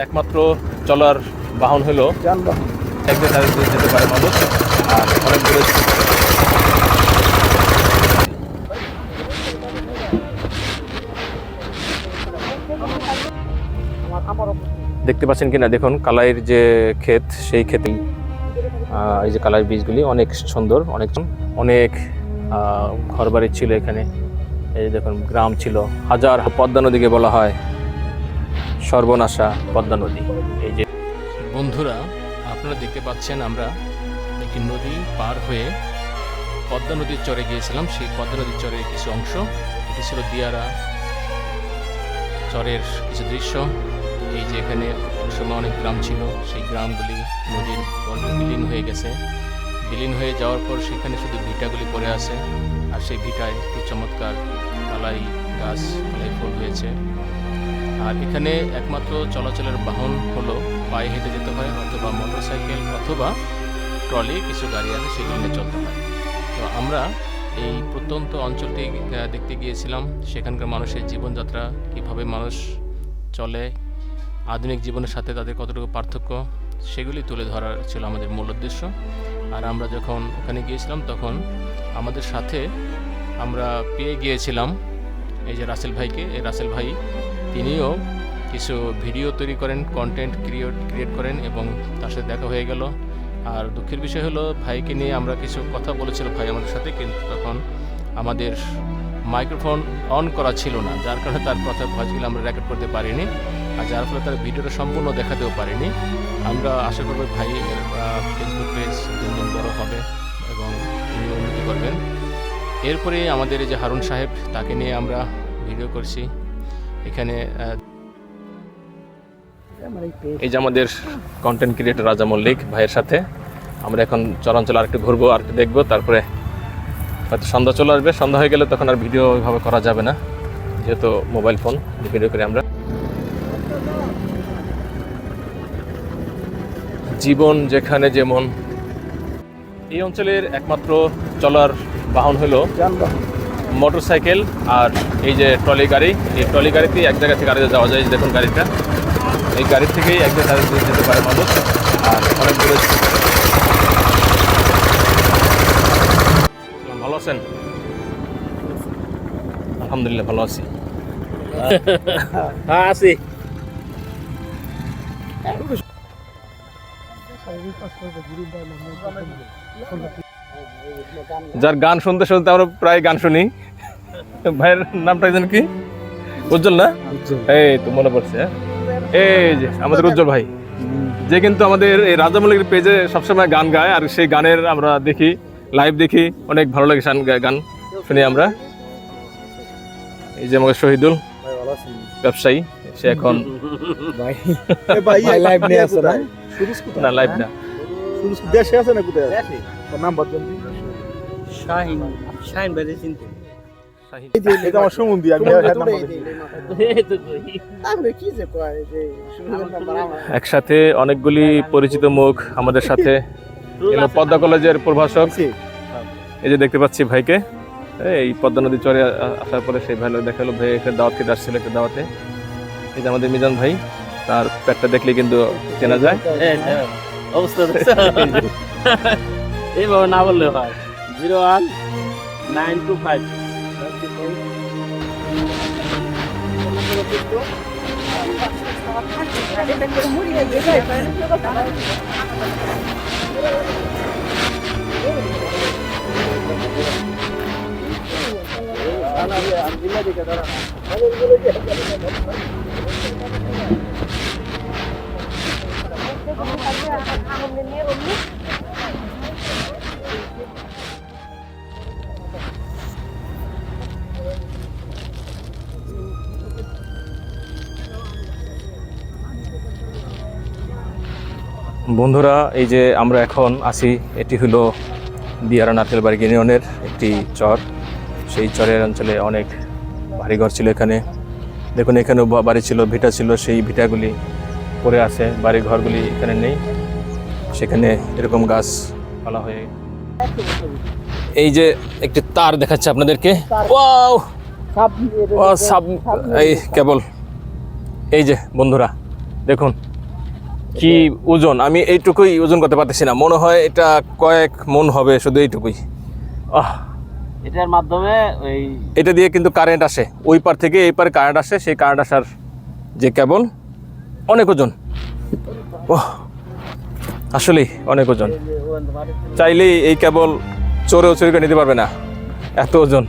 একমাত্র চলার বাহন হলো যানবাহন। একদিন আরেক দিন যেতে পারে মানুষ আর অনেক দূরে দেখতে পাচ্ছেন কিনা? দেখুন কালাইয়ের যে ক্ষেত সেই ক্ষেতেই এই যে কালাই বীজগুলি অনেক সুন্দর অনেক অনেক ঘর বাড়ি ছিল এখানে। এই দেখুন গ্রাম ছিল। হাজার পদ্মা নদীকে বলা হয়। সর্বনাশা পদ্মা নদী। এই যে বন্ধুরা, আপনারা দেখতে পাচ্ছেন আমরা একটি নদী পার হয়ে পদ্মা নদীর চরে গিয়েছিলাম। সেই পদ্মা নদীর চরের কিছু অংশ, এটি ছিল দিয়ারা চরের কিছু দৃশ্য। এই যে এখানে সময় অনেক গ্রাম ছিল, সেই গ্রামগুলি নদীর বিলীন হয়ে গেছে। বিলীন হয়ে যাওয়ার পর সেখানে শুধু ভিটাগুলি পড়ে আছে, আর সেই ভিটায় একটি চমৎকার কালাই গাছ ফুল হয়েছে। আর এখানে একমাত্র চলাচলের বাহন হলো পায়ে হেঁটে যেতে হয়, অথবা মোটরসাইকেল অথবা ট্রলি, কিছু গাড়ি আছে সেগুলো নিয়ে চলতে হয়। তো আমরা এই প্রত্যন্ত অঞ্চলটি দেখতে গিয়েছিলাম, সেখানকার মানুষের জীবনযাত্রা, কীভাবে মানুষ চলে, আধুনিক জীবনের সাথে তাদের কতটুকু পার্থক্য, সেগুলি তুলে ধরার ছিল আমাদের মূল উদ্দেশ্য। আর আমরা যখন ওখানে গিয়েছিলাম, তখন আমাদের সাথে আমরা পেয়ে গিয়েছিলাম এই যে রাসেল ভাইকে। এই রাসেল ভাই তিনিও কিছু ভিডিও তৈরি করেন কন্টেন্ট ক্রিয়েট ক্রিয়েট করেন এবং তার সাথে দেখা হয়ে গেল। আর দুঃখের বিষয় হলো, ভাইকে নিয়ে আমরা কিছু কথা বলেছিল ভাই আমাদের সাথে, কিন্তু তখন আমাদের মাইক্রোফোন অন করা ছিল না, যার কারণে তার কথা ভয়েসগুলো আমরা রেকর্ড করতে পারিনি আর যার ফলে তার ভিডিওটা সম্পূর্ণ দেখাতেও পারিনি। আমরা আশা করব ভাই ফেসবুক পেজ দিন দিন বড় হবে এবং তিনি উন্নতি করবেন। এরপরে আমাদের যে হারুন সাহেব, তাকে নিয়ে আমরা ভিডিও করছি। এখানে এই যে আমাদের কন্টেন্ট ক্রিয়েটর রাজা মল্লিক ভাইয়ের সাথে আমরা এখন চরাঞ্চল আরেকটু ঘুরবো আর একটু দেখব তারপরে হয়তো সন্ধ্যা চলে আসবে। সন্ধ্যা হয়ে গেলে তখন আর ভিডিও ওইভাবে করা যাবে না যেহেতু মোবাইল ফোন ভিডিও করে আমরা। জীবন যেখানে যেমন এই অঞ্চলের একমাত্র চলার বাহন হলো যানবাহন। মোটরসাইকেল আর এই যে ট্রলি গাড়ি এই ট্রলি গাড়িতে এক জায়গা থেকে জায়গায় যাওয়া যায় দেখুন গাড়িটা। এই গাড়ি থেকেই এক জায়গা জায়গায় যেতে পারে মানুষ আর অনেক দূরে ভালো আছেন? আলহামদুলিল্লাহ ভালো আছি। হ্যাঁ আছি। যার গান শুনতে শুনতে আমরা প্রায় গান শুনি। ভাইয়ের নামটা যেন কি? উজ্জ্বল না? এই তো মনে পড়ছে হ্যাঁ? এই যে আমাদের উজ্জ্বল ভাই। যে কিন্তু আমাদের এই রাজা মল্লিকের পেজে সবসময় গান গায় আর সেই গানের আমরা দেখি লাইভ দেখি। অনেক ভালো লাগে গান শুনি আমরা। এই যে আমাকে শহীদুল ব্যবসায়ী সে এখন ভাই লাইভ না। দেশে আছে না কোথায় আছে? বদলেন শাহিন শাহিন চিনতে। এটা আমার আমি একসাথে অনেকগুলি পরিচিত মুখ আমাদের সাথে। এলো পদ্মা কলেজের প্রভাষক। এই যে দেখতে পাচ্ছি ভাইকে। এই পদ্মা নদী চরে আসার পরে সেই ভাই লোক দেখাল। ভাই একটা দাওয়াত খেতে আসছিল একটা দাওয়াতে। এই যে আমাদের মিজান ভাই তার পেটটা দেখলে কিন্তু চেনা যায়। অবস্থা দেখছ এইভাবে না বললে হয়। Zero one nine two five বন্ধুরা এই যে আমরা এখন আছি এটি হলো দিয়ারা নারকেলবাড়ি ইউনিয়নের একটি চর। সেই চরের অঞ্চলে অনেক বাড়িঘর ছিল এখানে। দেখুন এখানেও বাড়ি ছিল ভিটা ছিল সেই ভিটাগুলি পড়ে আছে। বাড়ি ঘরগুলি এখানে নেই। সেখানে এরকম গাছ পালা হয়ে এই যে একটি তার দেখাচ্ছে আপনাদেরকে। ওয়াও! সাব এই কেবল। এই যে বন্ধুরা দেখুন কি ওজন? আমি এইটুকুই ওজন করতে পারতেছি না। মনে হয় এটা কয়েক মন হবে শুধু এইটুকুই। আহ। এটার মাধ্যমে ওই এটা দিয়ে কিন্তু কারেন্ট আসে। ওই পার থেকে এই পারে কারেন্ট আসে সেই কারেন্ট আসার যে কেবল অনেক ওজন। ওহ আসলেই অনেক ওজন। চাইলেই এই কেবল চোরে চুরি করে নিতে পারবে না। এত ওজন।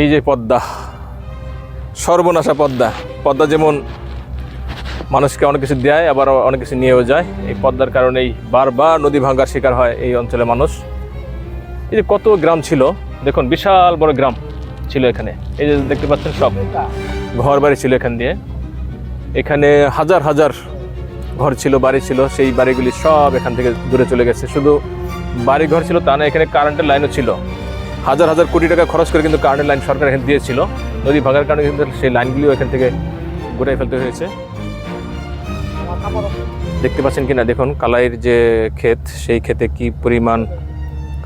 এই যে পদ্মা, সর্বনাশা পদ্মা। পদ্মা যেমন মানুষকে অনেক কিছু দেয়, আবার অনেক কিছু নিয়েও যায়। এই পদ্মার কারণেই বারবার নদী ভাঙ্গার শিকার হয় এই অঞ্চলের মানুষ। এই যে কত গ্রাম ছিল, দেখুন, বিশাল বড় গ্রাম ছিল এখানে। এই যে দেখতে পাচ্ছেন সব। ঘর বাড়ি ছিল এখান দিয়ে। এখানে হাজার হাজার ঘর ছিল, বাড়ি ছিল, সেই বাড়িগুলি সব এখান থেকে দূরে চলে গেছে। শুধু বাড়ি ঘর ছিল তা না, এখানে কারেন্টের লাইনও ছিল। হাজার হাজার কোটি টাকা খরচ করে কিন্তু কারেন্টের লাইন সরকার এখানে দিয়েছিল। নদী ভাঙার কারণে কিন্তু সেই লাইনগুলিও এখান থেকে গোটাই ফেলতে হয়েছে। দেখতে পাচ্ছেন কিনা? দেখুন, কালাইয়ের যে ক্ষেত, সেই ক্ষেতে কি পরিমাণ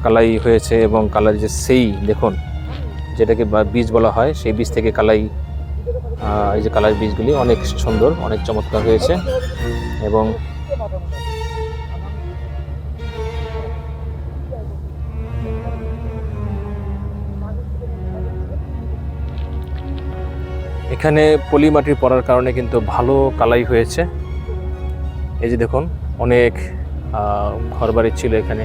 কালাই হয়েছে এবং কালাই যে সেই, দেখুন, যেটাকে বীজ বলা হয়, সেই বীজ থেকে কালাই এই যে কালার বীজগুলি অনেক সুন্দর, অনেক চমৎকার হয়েছে এবং এখানে পলি মাটির পড়ার কারণে কিন্তু ভালো কালাই হয়েছে। এই যে দেখুন, অনেক ঘরবাড়ি ছিল এখানে।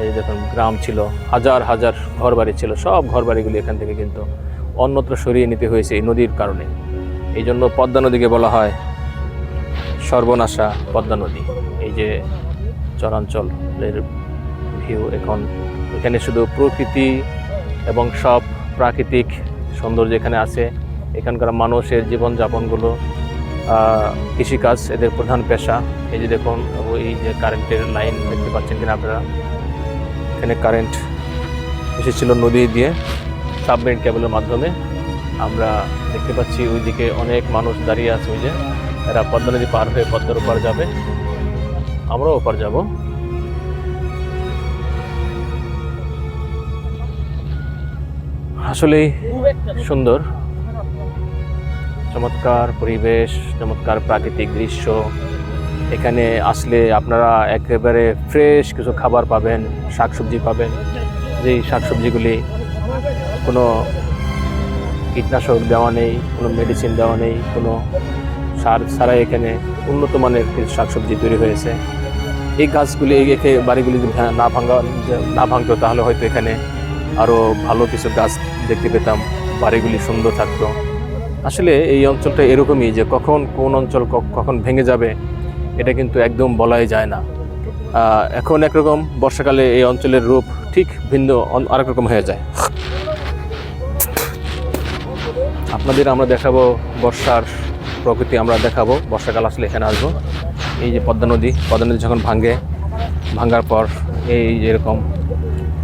এই যে দেখুন, গ্রাম ছিল, হাজার হাজার ঘরবাড়ি ছিল, সব ঘরবাড়িগুলি এখান থেকে কিন্তু অন্যত্র সরিয়ে নিতে হয়েছে এই নদীর কারণে। এই জন্য পদ্মা নদীকে বলা হয় সর্বনাশা পদ্মা নদী। এই যে চরাঞ্চলের ভিউ এখন, এখানে শুধু প্রকৃতি এবং সব প্রাকৃতিক সৌন্দর্য এখানে আছে। এখানকার মানুষের জীবনযাপনগুলো কৃষিকাজ, এদের প্রধান পেশা। এই যে দেখুন, ওই যে কারেন্টের লাইন দেখতে পাচ্ছেন কিনা আপনারা? এখানে কারেন্ট এসেছিল নদী দিয়ে সাবমেরিন কেবলের মাধ্যমে। আমরা দেখতে পাচ্ছি ওইদিকে অনেক মানুষ দাঁড়িয়ে আছে, ওই যে। এরা পদ্মা নদী পার হয়ে পদ্মার ওপার যাবে। আমরাও ওপার যাব। আসলেই সুন্দর। চমৎকার পরিবেশ, চমৎকার প্রাকৃতিক দৃশ্য। এখানে আসলে আপনারা একেবারে ফ্রেশ কিছু খাবার পাবেন, শাকসবজি পাবেন। যেই শাকসবজিগুলি কোনো কীটনাশক দেওয়া নেই, কোনো মেডিসিন দেওয়া নেই, কোনো সার ছাড়াই এখানে উন্নত মানের শাকসবজি তৈরি হয়েছে। এই গাছগুলি একে বাড়িগুলি যদি না ভাঙা, না ভাঙতো তাহলে হয়তো এখানে আরও ভালো কিছু গাছ দেখতে পেতাম, বাড়িগুলি সুন্দর থাকতো। আসলে এই অঞ্চলটা এরকমই যে কখন কোন অঞ্চল কখন ভেঙে যাবে, এটা কিন্তু একদম বলাই যায় না। এখন একরকম বর্ষাকালে এই অঞ্চলের রূপ ঠিক ভিন্ন আরেক রকম হয়ে যায়। আপনাদের আমরা দেখাবো বর্ষার প্রকৃতি, আমরা দেখাবো বর্ষাকাল আসলে এখানে আসব। এই যে পদ্মা নদী পদ্মা নদী যখন ভাঙে, ভাঙার পর এই যে এরকম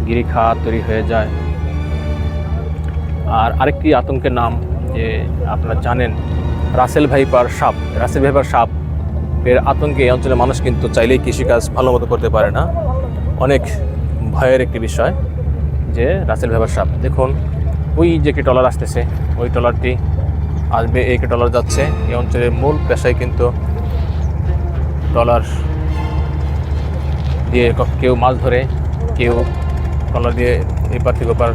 গিরিখাত তৈরি হয়ে যায়। আর আরেকটি আতঙ্কের নাম যে আপনারা জানেন, রাসেল ভাইপার সাপ, রাসেল ভাইপার সাপ এর আতঙ্কে এই অঞ্চলের মানুষ কিন্তু চাইলেই কৃষিকাজ ভালো মতো করতে পারে না। অনেক ভয়ের একটি বিষয় যে রাসেল ভাইপার সাপ। দেখুন, ওই যে একটি টলার আসতেছে, ওই টলারটি আসবে, এই টলার যাচ্ছে। এই অঞ্চলের মূল পেশায় কিন্তু টলার দিয়ে কেউ মাছ ধরে, কেউ টলার দিয়ে এপার থেকে ওপার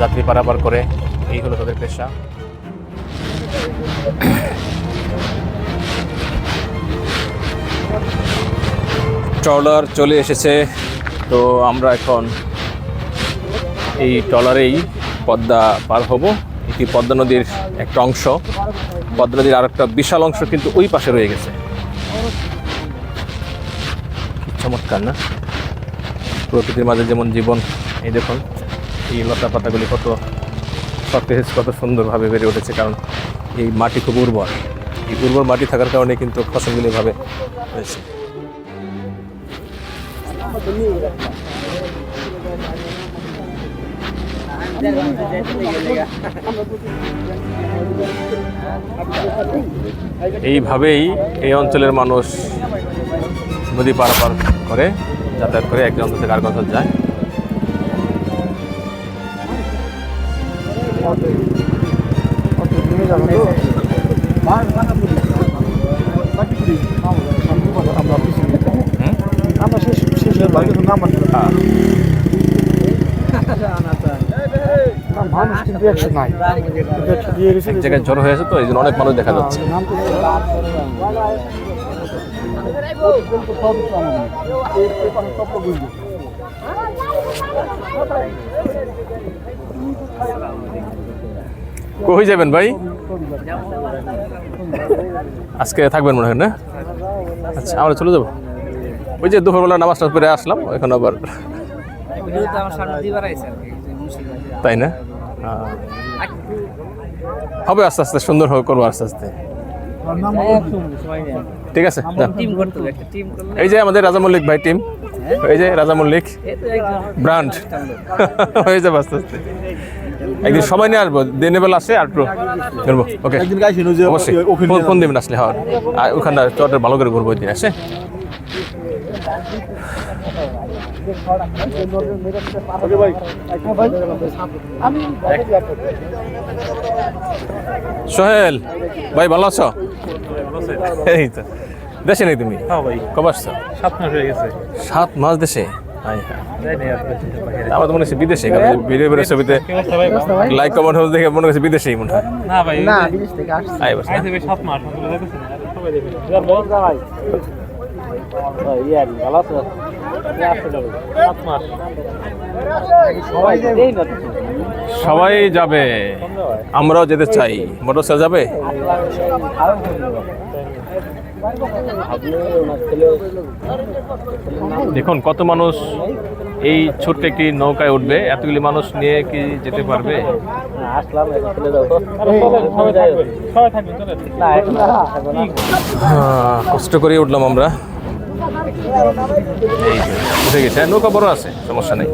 যাত্রী পারাপার করে। এই হলো তাদের পেশা। ট্রলার চলে এসেছে। তো আমরা এখন এই ট্রলারেই পদ্মা পার হব। এটি পদ্মা নদীর একটা অংশ। পদ্মা নদীর আর একটা বিশাল অংশ কিন্তু ওই পাশে রয়ে গেছে। চমৎকার না? প্রকৃতির মাঝে যেমন জীবন, এই দেখুন, এই লতা পাতাগুলি কত সতেজ কত সুন্দরভাবে বেড়ে উঠেছে, কারণ এই মাটি খুব উর্বর। এই উর্বর মাটি থাকার কারণে কিন্তু ফসলগুলি এভাবে হয়েছে। এইভাবেই এই অঞ্চলের মানুষ নদী পারাপার করে যাতায়াত করে এক অঞ্চল থেকে আরেক অঞ্চল যায়। মানুষ কিন্তু একশো নাই একশো দিয়ে গেছে জায়গায় জড়ো হয়ে আছে তো এই জন্য অনেক মানুষ দেখা যাচ্ছে নাম কই যাবেন ভাই? আজকে থাকবেন মনে হয় না? আচ্ছা আমরা চলে যাব। ওই যে দুপুরবেলা নামাজটা পরে আসলাম এখন আবার। তাই না? হবে আস্তে আস্তে সুন্দর হবে করব আস্তে আস্তে। ঠিক আছে এই যে আমাদের রাজা মল্লিক ভাই টিম এই যে রাজা মল্লিক। ব্রান্ড হয়ে যাবে আস্তে আস্তে। একদিন সময় নিয়ে আসব দিনের বেলা আসে আর একটু করব ওকে একদিন গাইছিল যে অবশ্যই। ওখানে ফোন- ফোন দেবেন আসলে হওয়ার? আর ওখানটা চটের ভালো করে ঘুরবো ওই দিন আসে? সোহেল ভাই ভালো আছো। এই তো। দেশে নেই তুমি? হ্যাঁ ভাই। কবে আসছো? সাত মাস হয়ে গেছে। সাত মাস দেশে? হায় হায়। আমার তো মনে হচ্ছে বিদেশে কারণ ভিডিও বেরো ছবিতে? লাইক কমেন্ট দেখে মনে হচ্ছে বিদেশেই মনে হয়। না ভাই না বিদেশ থেকে আসছে। সাত মাস সবাই যাবে। আমরাও যেতে চাই। মোটরসাইকেল যাবে? দেখুন কত মানুষ এই ছোট্ট একটি নৌকায় উঠবে? এতগুলি মানুষ নিয়ে কি যেতে পারবে। আহ, কষ্ট করে উঠলাম আমরা। উঠে গেছে। হ্যাঁ, নৌকা বড় আছে সমস্যা নেই।